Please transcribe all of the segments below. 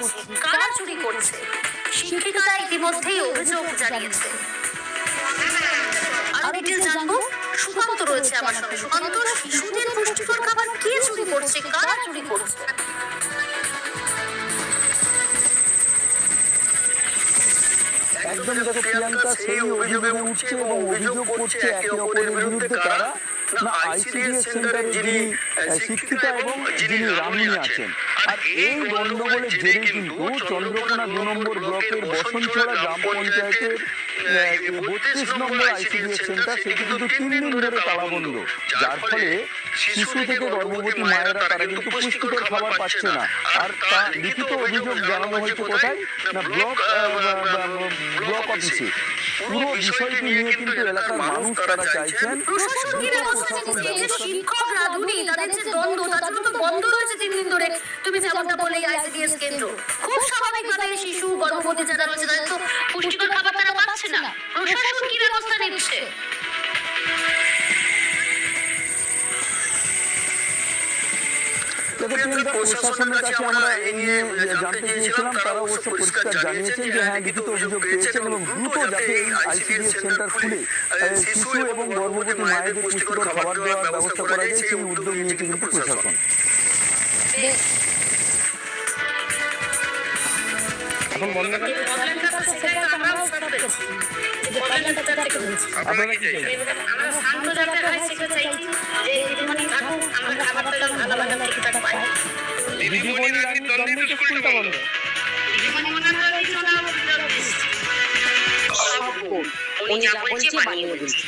করছি কারা চুরি করছে? শিক্ষিকা ইতিমধ্যেই অভিযোগ জানিয়েছে। আরও ডিটেল জানব? সুকান্ত রয়েছে আমার সঙ্গে। সুকান্ত শিশুদের পুষ্টিকর খাবার কে চুরি করছে? কারা চুরি করছে? একদম দেখো প্রিয়াঙ্কা সেই অভিযোগে উঠছে এবং অভিযোগ করছে একে অপরের বিরুদ্ধে কারা? না আইসিডিএস সেন্টারের যিনি শিক্ষিকা এবং যিনি রামুনি আছেন। আর এই গন্ডগোলের জেরে কিন্তু চন্দ্রকোনা দু নম্বর ব্লকের বসনছড়া গ্রাম পঞ্চায়েতের বত্রিশ নম্বর আইসিডিএস সেন্টার সেটি কিন্তু তিন দিন ধরে তালাবন্ধ। যার ফলে শিশু থেকে গর্ভবতী মায়েরা তারা কিন্তু পুষ্টিকর খাবার পাচ্ছে না। আর তা লিখিত অভিযোগ জানানো হয়েছে কোথায়? না ব্লক ব্লক অফিসে। পুরো বিষয়টি নিয়ে কিন্তু এলাকার মানুষ তারা চাইছেন প্রশাসন ব্যবস্থা যে শিক্ষক রাধুনি তাদের যে দ্বন্দ্ব জন্য তো বন্ধ আইসিডিএস কেন্দ্র খুব স্বাভাবিকভাবে শিশু গর্ভবতী যারা রয়েছে তাদের তো পুষ্টিকর খাবার তারা পাচ্ছে না। প্রশাসন কি ব্যবস্থা নিচ্ছে? প্রশাসনের কাছে আমরা এই নিয়ে জানতে চেয়েছিলাম তারা অবশ্য পরিষ্কার জানিয়েছেন যে হ্যাঁ লিখিত অভিযোগ পেয়েছেন এবং দ্রুত যাতে এই আইসিডিএস সেন্টার খুলে শিশু এবং গর্ভবতী মায়েদের পুষ্টিকর খাবার দেওয়ার ব্যবস্থা করা যায় সেই উদ্যোগ এখন বন্ধ করে আপনারা কি চাইছেন? আমরা শান্ত যাতে হয় সেটা চাইছি যে দিদিমণি থাকুক আমরা খাবারটা যেন ভালোভাবে ঠিকঠাক পাই দিদিমণির আগে দ্বন্দ্বে স্কুলটা বন্ধ দিদিমণি মনে হয় কিছু না উনি যা বলছে বানিয়ে বলছে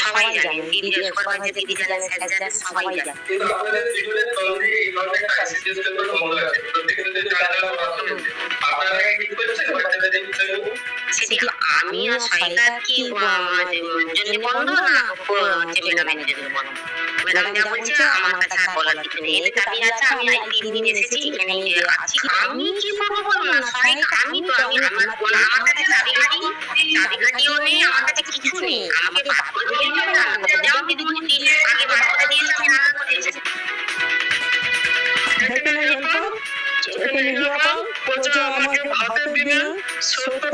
সবাই জানে দিদি সুপারভাইজার দিদি জানে স্যার জানে সবাই জানে। কিন্তু আপনাদের জীবনের তলবে এই ধরনের একটা আইসিডিএস কেন্দ্র সেটি আমি আর সরকার কি জন্য বন্ধ না হচ্ছে ম্যাডামের জন্য বন্ধ ম্যাডাম যা বলছে আমার কাছে আর বলার কিছু নেই এতে দাবি আছে আমি আজ তিন দিন এসেছি এখানে আছি আমি কি করব বলুন না আমি তো আমি আমার আমার কাছে চাবিকাঠি চাবিকাঠিও নেই আমার কাছে কিছু নেই আমাকে বাদ করে দিয়ে যেমন দিদিমণি আগে বাচ্চাটা দিয়েছে না করেছে এখানে এখানে হেল্পার বলছে আমাকে ভাতের দিনে সত্তরটা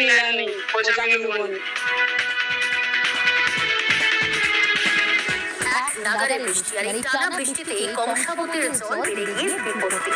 না। এক নাগারে বৃষ্টি আর এই টানা বৃষ্টিতে কংসাবতীর জল বেড়ে গিয়ে বিপত্তি